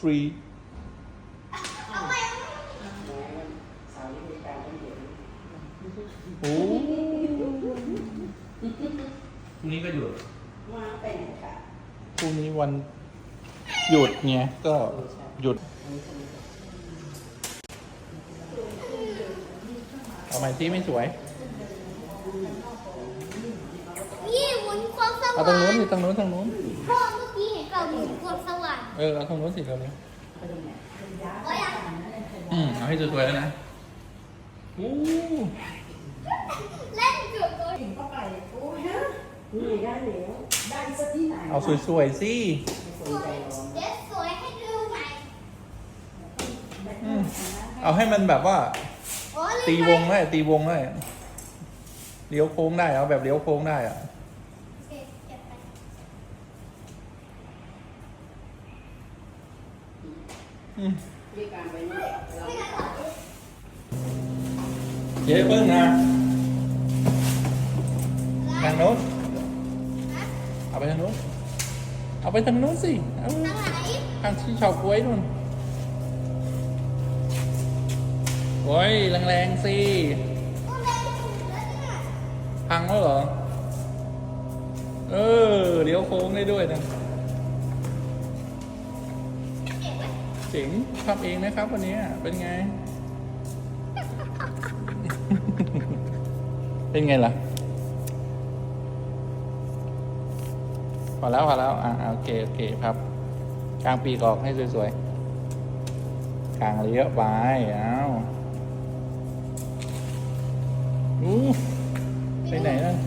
free เอาไปสาวที่มีการต้องเห็นโอ้พรุ่งนี้ก็หยุดมาไปไหนค่ะพรุ่งนี้วันหยุดไงก็หยุดเอาใหม่ที่ไม่สวย นี่หมุนความสเอาว่างตรงนู้นสิตรงนู้นตรงนู้นพ่อเมื่อกี้เห็นกับหมุนความสว่าง เออเอาตรงนู้นสิเร็วโอ้ยอะๆอืมเอาให้สวยๆแล้วนะอู้เล่นเกือบโดนเข้าไปโอ้ยฮะนี่ได้แล้วได้ซะที่ไหนเอาสวยๆสิสนใจร้อนเดี๋ยวสวยให้ดูใหม่อืมเอาให้มันแบบว่าโอ้ยตีวงได้ตีวงได้เลี้ยวโค้งได้เอาแบบเลี้ยวโค้งได้อะ เก็บเก็บไป อืม มีการไปนี่ เราไม่ได้หรอกเจ๊เพิ่งนะทางโน้นนะเอาไปทางโน้นเอาไปทางโน้นสิเอาทางไหนทางที่ชาวกล้วยนู่นโอ้ยแรงๆสิก็เล่นถูกแล้วเนี่ยพังแล้วเหรอ เออเลี้ยวโค้งได้ด้วยนะ ก็บไว้เจ๋งทำเองนะครับ วันนี้เป็นไง เป็นไงล่ะพอแล้วพอแล้วอ่าโอเคโอเคครับกลางปีกออกให้สวยๆกลางเลี้ยวไปอ้าวอู้ไปไหนนั่น